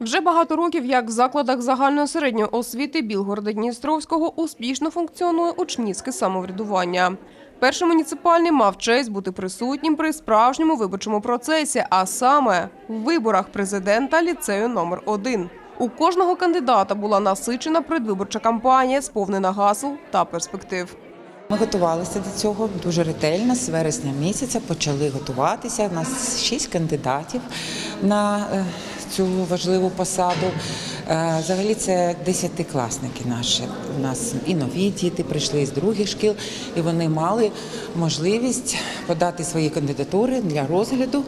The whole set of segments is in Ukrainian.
Вже багато років, як в закладах загальної середньої освіти Білгорода Дністровського успішно функціонує учнівське самоврядування. Перший муніципальний мав честь бути присутнім при справжньому виборчому процесі, а саме в виборах президента ліцею номер 1 У кожного кандидата була насичена предвиборча кампанія, сповнена гасел та перспектив. Ми готувалися до цього дуже ретельно. З вересня місяця почали готуватися. У нас шість кандидатів на е, цю важливу посаду. Е, Взагалі це десятикласники наші. У нас і нові діти прийшли з других шкіл, і вони мали можливість подати свої кандидатури для розгляду.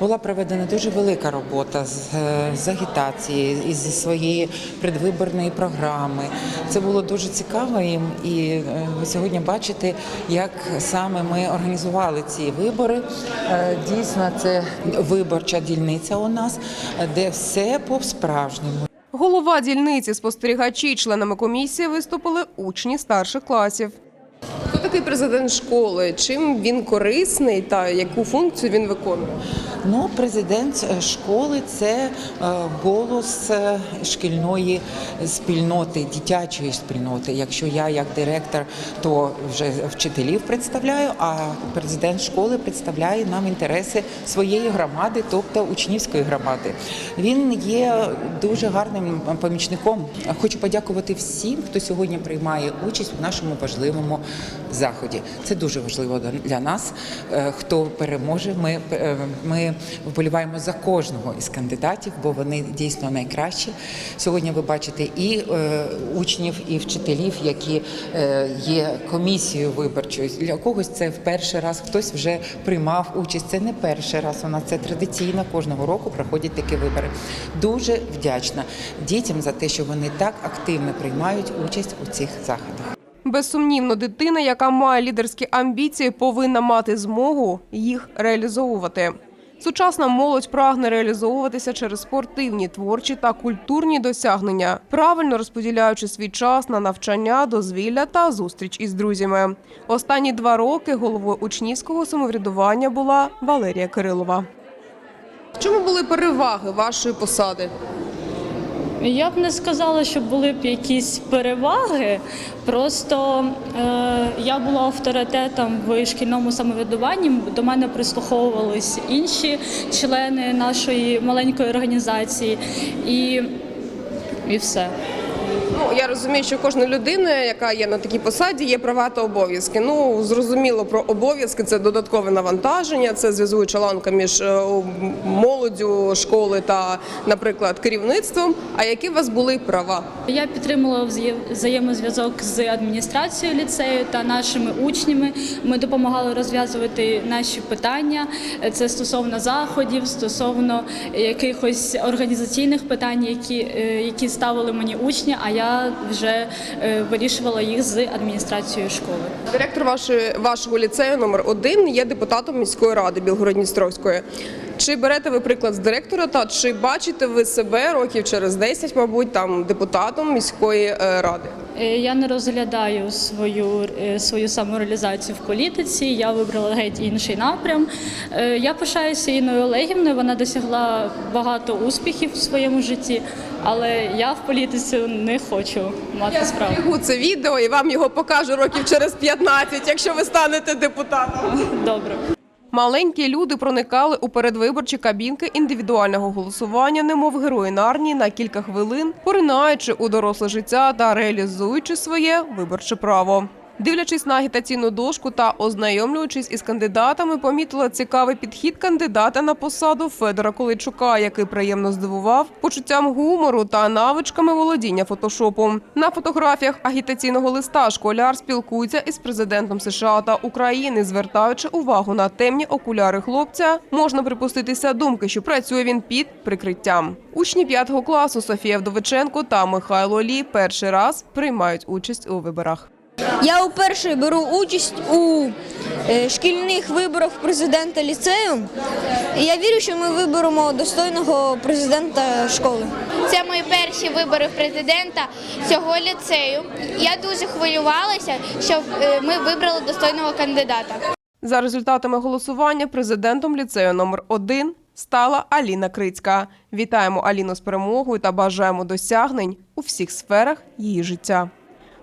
Була проведена дуже велика робота з, е, з агітації і зі своєї предвиборної програми. Це було дуже цікаво і, і е, ви сьогодні бачите, як саме ми організували ці вибори. Е, Дійсно, це виборча дільниця у нас, е, де все по-справжньому. Голова дільниці, спостерігачі, членами комісії виступили учні старших класів. Такий президент школи? Чим він корисний та яку функцію він виконує? Ну, президент е, школи це е, голос е, шкільної спільноти, дитячої спільноти. Якщо я як директор, то вже вчителів представляю, а президент школи представляє нам інтереси своєї громади, тобто учнівської громади. Він є дуже гарним помічником. Хочу подякувати всім, хто сьогодні приймає участь у нашому важливому заході. Це дуже важливо для нас. Е, Хто переможе, ми, е, ми вболіваємо за кожного із кандидатів, бо вони дійсно найкращі. Сьогодні ви бачите і е, учнів, і вчителів, які є комісією виборчою. Для когось це в перший раз, хтось вже приймав участь. Це не перший раз. У нас це традиційно кожного року проходять такі вибори. Дуже вдячна дітям за те, що вони так активно приймають участь у цих заходах. Безсумнівно, дитина, яка має лідерські амбіції, повинна мати змогу їх реалізовувати. Сучасна молодь прагне реалізовуватися через спортивні, творчі та культурні досягнення, правильно розподіляючи свій час на навчання, дозвілля та зустріч із друзями. Останні два роки головою учнівського самоврядування була Валерія Кирилова. В чому були переваги вашої посади? Я б не сказала, що були б якісь переваги. Просто е, я була авторитетом в шкільному самоврядуванні. До мене прислуховувались інші члени нашої маленької організації, і, і все. Ну я розумію, що кожна людина, яка є на такій посаді, є права та обов'язки. Ну зрозуміло про обов'язки це додаткове навантаження, це зв'язуюча ланка між е, молоддю школи та, наприклад, керівництвом. А які у вас були права? Я підтримувала взаємозв'язок з адміністрацією ліцею та нашими учнями. Ми допомагали розв'язувати наші питання. Це стосовно заходів, стосовно якихось організаційних питань, які, е, які ставили мені учні. А я вже е, вирішувала їх з адміністрацією школи. Директор вашої вашого ліцею номер 1 є депутатом міської ради Білгород-Дністровської. Чи берете ви приклад з директора, та чи бачите ви себе років через 10, мабуть, там депутатом міської е, ради? Е, Я не розглядаю свою, е, свою самореалізацію в політиці. Я вибрала геть інший напрям. Я пишаюся Інною Олегівною. Вона досягла багато успіхів в своєму житті, але я в політиці не хочу мати справу. зберігу це відео і вам його покажу років через 15, якщо ви станете депутатом. Добре. Маленькі люди проникали у передвиборчі кабінки індивідуального голосування, немов герої нарнії на кілька хвилин, поринаючи у доросле життя та реалізуючи своє виборче право. Дивлячись на агітаційну дошку та ознайомлюючись із кандидатами, помітила цікавий підхід кандидата на посаду Федора Количука, який приємно здивував почуттям гумору та навичками володіння фотошопом. На фотографіях агітаційного листа школяр спілкується із президентом США та України, звертаючи увагу на темні окуляри хлопця. Можна припуститися думки, що працює він під прикриттям. Учні п'ятого класу Софія Вдовиченко та Михайло Лі перший раз приймають участь у виборах. Я вперше беру участь у е, шкільних виборах президента ліцею. І я вірю, що ми виберемо достойного президента школи. Це мої перші вибори президента цього ліцею. Я дуже хвилювалася, щоб е, ми вибрали достойного кандидата. За результатами голосування президентом ліцею номер 1 стала Аліна Крицька. Вітаємо Аліну з перемогою та бажаємо досягнень у всіх сферах її життя.